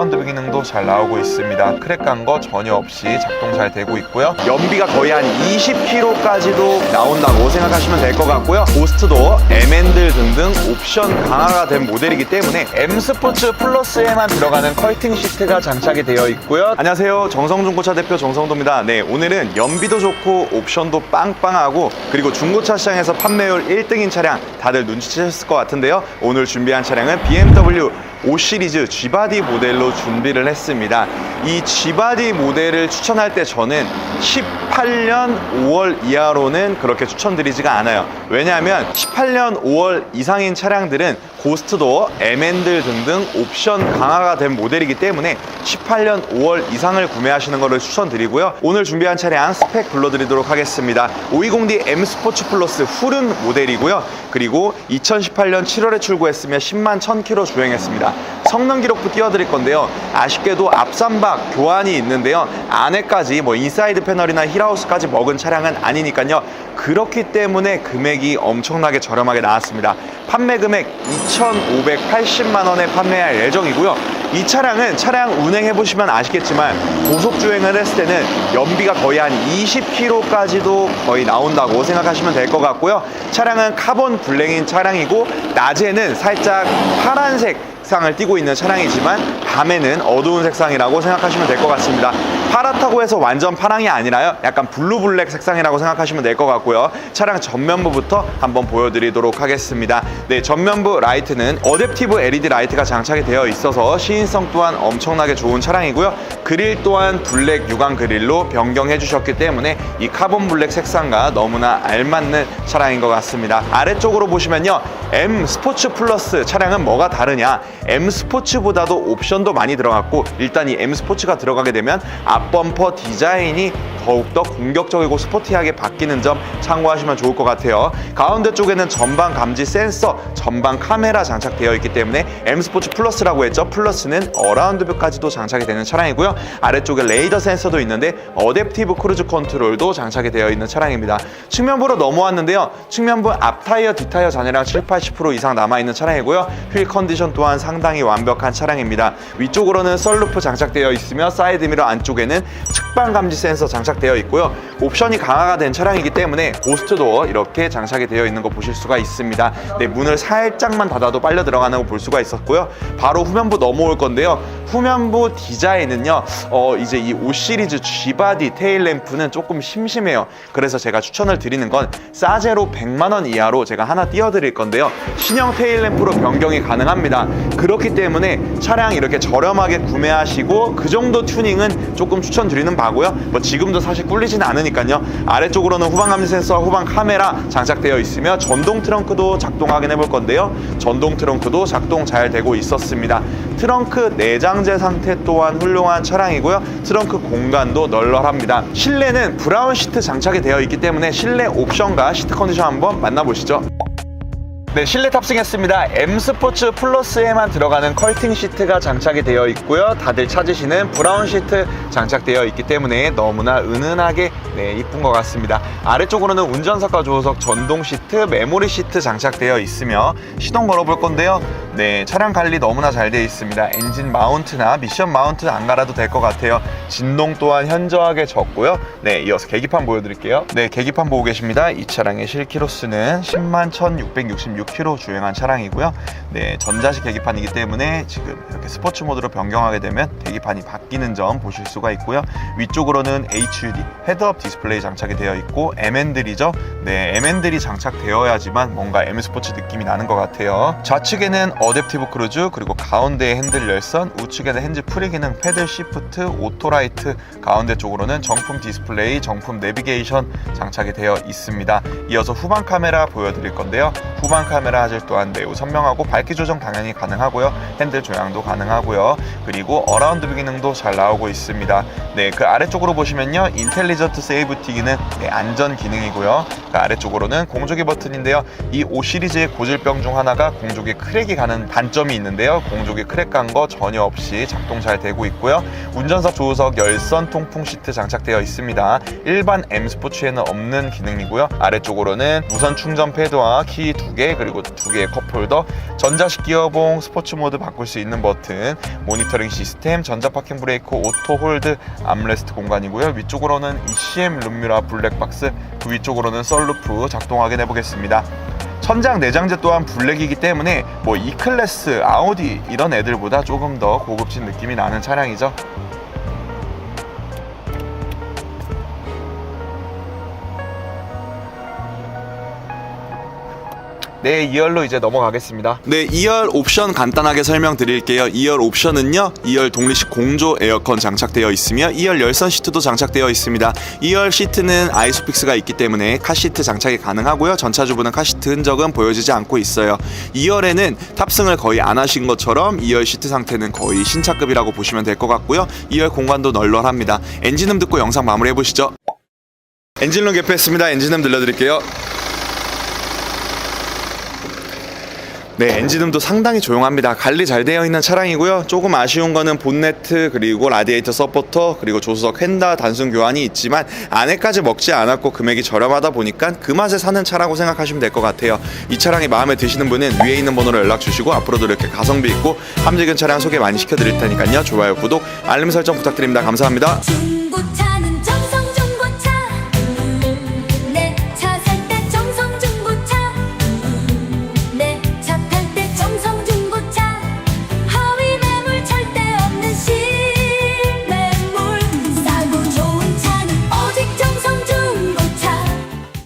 어라운드 기능도 잘 나오고 있습니다. 크랙 간 거 전혀 없이 작동 잘 되고 있고요. 연비가 거의 한 20km까지도 나온다고 생각하시면 될 것 같고요. 고스트도 M&D 등등 옵션 강화가 된 모델이기 때문에 M 스포츠 플러스에만 들어가는 컬팅 시트가 장착이 되어 있고요. 안녕하세요. 정성중 고차 대표 정성도입니다. 네, 오늘은 연비도 좋고 옵션도 빵빵하고 그리고 중고차 시장에서 판매율 1등인 차량 다들 눈치채셨을 것 같은데요. 오늘 준비한 차량은 BMW 5 시리즈 G바디 모델로 준비를 했습니다. 이 G바디 모델을 추천할 때 저는 18년 5월 이하로는 그렇게 추천드리지가 않아요. 왜냐하면 18년 5월 이상인 차량들은 고스트도 M&D 등등 옵션 강화가 된 모델이기 때문에 18년 5월 이상을 구매하시는 것을 추천드리고요. 오늘 준비한 차량 스펙 불러드리도록 하겠습니다. 520D M 스포츠 플러스 후륜 모델이고요. 그리고 2018년 7월에 출고했으며 10만 1000km 주행했습니다. yeah 성능 기록도 띄워드릴 건데요. 아쉽게도 앞삼박 교환이 있는데요. 안에까지 뭐 인사이드 패널이나 힐하우스까지 먹은 차량은 아니니까요. 그렇기 때문에 금액이 엄청나게 저렴하게 나왔습니다. 판매 금액 2,580만 원에 판매할 예정이고요. 이 차량은 차량 운행해 보시면 아시겠지만 고속 주행을 했을 때는 연비가 거의 한 20km까지도 거의 나온다고 생각하시면 될 것 같고요. 차량은 카본 블랙인 차량이고 낮에는 살짝 파란색 색상을 띠고 있는 차량이지만 밤에는 어두운 색상이라고 생각하시면 될 것 같습니다. 파랗다고 해서 완전 파랑이 아니라요. 약간 블루 블랙 색상이라고 생각하시면 될 것 같고요. 차량 전면부부터 한번 보여드리도록 하겠습니다. 네, 전면부 라이트는 어댑티브 LED 라이트가 장착이 되어 있어서 시인성 또한 엄청나게 좋은 차량이고요. 그릴 또한 블랙 유광 그릴로 변경해 주셨기 때문에 이 카본 블랙 색상과 너무나 알맞는 차량인 것 같습니다. 아래쪽으로 보시면요. M 스포츠 플러스 차량은 뭐가 다르냐? M 스포츠 보다도 옵션도 많이 들어갔고 일단 이 M 스포츠가 들어가게 되면 앞범퍼 디자인이 더욱더 공격적이고 스포티하게 바뀌는 점 참고하시면 좋을 것 같아요. 가운데 쪽에는 전방 감지 센서, 전방 카메라 장착되어 있기 때문에 M 스포츠 플러스라고 했죠. 플러스는 어라운드 뷰까지도 장착이 되는 차량이고요. 아래쪽에 레이더 센서도 있는데 어댑티브 크루즈 컨트롤도 장착이 되어 있는 차량입니다. 측면부로 넘어왔는데요. 측면부 앞 타이어, 뒷 타이어 잔해량 7, 80% 이상 남아 있는 차량이고요. 휠 컨디션 또한 상당히 완벽한 차량입니다. 위쪽으로는 썰루프 장착되어 있으며 사이드 미러 안쪽에는 측방 감지 센서 장착 되어 있고요. 옵션이 강화가 된 차량이기 때문에 고스트도 이렇게 장착이 되어 있는 거 보실 수가 있습니다. 네, 문을 살짝만 닫아도 빨려 들어가는 거 볼 수가 있었고요. 바로 후면부 넘어올 건데요. 후면부 디자인은요, 어, 이제 이 5 시리즈 G바디 테일 램프는 조금 심심해요. 그래서 제가 추천을 드리는 건 싸제로 100만 원 이하로 제가 하나 띄워 드릴 건데요. 신형 테일 램프로 변경이 가능합니다. 그렇기 때문에 차량 이렇게 저렴하게 구매하시고 그 정도 튜닝은 조금 추천드리는 바고요. 뭐 지금 도 사실 꿀리지는 않으니까요. 아래쪽으로는 후방 감지 센서와 후방 카메라 장착되어 있으며 전동 트렁크도 작동 확인해 볼 건데요. 전동 트렁크도 작동 잘 되고 있었습니다. 트렁크 내장재 상태 또한 훌륭한 차량이고요. 트렁크 공간도 널널합니다. 실내는 브라운 시트 장착이 되어 있기 때문에 실내 옵션과 시트 컨디션 한번 만나보시죠. 네, 실내 탑승했습니다. M 스포츠 플러스에만 들어가는 컬팅 시트가 장착이 되어 있고요. 다들 찾으시는 브라운 시트 장착되어 있기 때문에 너무나 은은하게 네, 이쁜 것 같습니다. 아래쪽으로는 운전석과 조수석 전동 시트, 메모리 시트 장착되어 있으며 시동 걸어볼 건데요. 네, 차량 관리 너무나 잘 되어 있습니다. 엔진 마운트나 미션 마운트 안 갈아도 될 것 같아요. 진동 또한 현저하게 적고요. 네, 이어서 계기판 보여드릴게요. 네, 계기판 보고 계십니다. 이 차량의 실키로수는 10만 1666km 주행한 차량이고요. 네, 전자식 계기판이기 때문에 지금 이렇게 스포츠 모드로 변경하게 되면 계기판이 바뀌는 점 보실 수가 있고요. 위쪽으로는 HUD 헤드업 디스플레이 장착이 되어 있고 M&D이죠. 네, M&D이 장착되어야지만 뭔가 M 스포츠 느낌이 나는 것 같아요. 좌측에는 어댑티브 크루즈 그리고 가운데에 핸들 열선, 우측에는 핸즈 프리 기능, 패들 시프트, 오토라이트, 가운데 쪽으로는 정품 디스플레이, 정품 내비게이션 장착이 되어 있습니다. 이어서 후방 카메라 보여드릴 건데요. 후방 카메라 화질 또한 매우 선명하고 밝기 조정 당연히 가능하고요. 핸들 조향도 가능하고요. 그리고 어라운드 뷰 기능도 잘 나오고 있습니다. 네, 그 아래쪽으로 보시면요. 인텔리전트 세이브티 기능, 네, 안전 기능이고요. 그 아래쪽으로는 공조기 버튼인데요. 이 5 시리즈의 고질병 중 하나가 공조기 크랙이 가는 단점이 있는데요. 공조기 크랙 간 거 전혀 없이 작동 잘 되고 있고요. 운전석 조수석 열선 통풍 시트 장착되어 있습니다. 일반 M 스포츠에는 없는 기능이고요. 아래쪽으로는 무선 충전 패드와 키 두 개, 그리고 두 개의 컵홀더, 전자식 기어봉, 스포츠 모드 바꿀 수 있는 버튼, 모니터링 시스템, 전자 파킹 브레이크, 오토 홀드, 암레스트 공간이고요. 위쪽으로는 ECM 룸미라 블랙박스, 그 위쪽으로는 썰루프 작동 확인해 보겠습니다. 천장 내장재 또한 블랙이기 때문에 뭐 E클래스, 아우디 이런 애들보다 조금 더 고급진 느낌이 나는 차량이죠. 네, 2열로 이제 넘어가겠습니다. 네, 2열 옵션 간단하게 설명드릴게요. 2열 옵션은요, 2열 독립식 공조 에어컨 장착되어 있으며 2열 열선 시트도 장착되어 있습니다. 2열 시트는 아이소픽스가 있기 때문에 카시트 장착이 가능하고요. 전차주부는 카시트 흔적은 보여지지 않고 있어요. 2열에는 탑승을 거의 안 하신 것처럼 2열 시트 상태는 거의 신차급이라고 보시면 될 것 같고요. 2열 공간도 널널합니다. 엔진음 듣고 영상 마무리해 보시죠. 엔진룸 개폐했습니다. 엔진음 들려드릴게요. 네, 엔진음도 상당히 조용합니다. 관리 잘 되어 있는 차량이고요. 조금 아쉬운 거는 본네트 그리고 라디에이터 서포터 그리고 조수석 휀다 단순 교환이 있지만 안에까지 먹지 않았고 금액이 저렴하다 보니까 그 맛에 사는 차라고 생각하시면 될 것 같아요. 이 차량이 마음에 드시는 분은 위에 있는 번호로 연락 주시고 앞으로도 이렇게 가성비 있고 함직은 차량 소개 많이 시켜드릴 테니까요. 좋아요, 구독, 알림 설정 부탁드립니다. 감사합니다.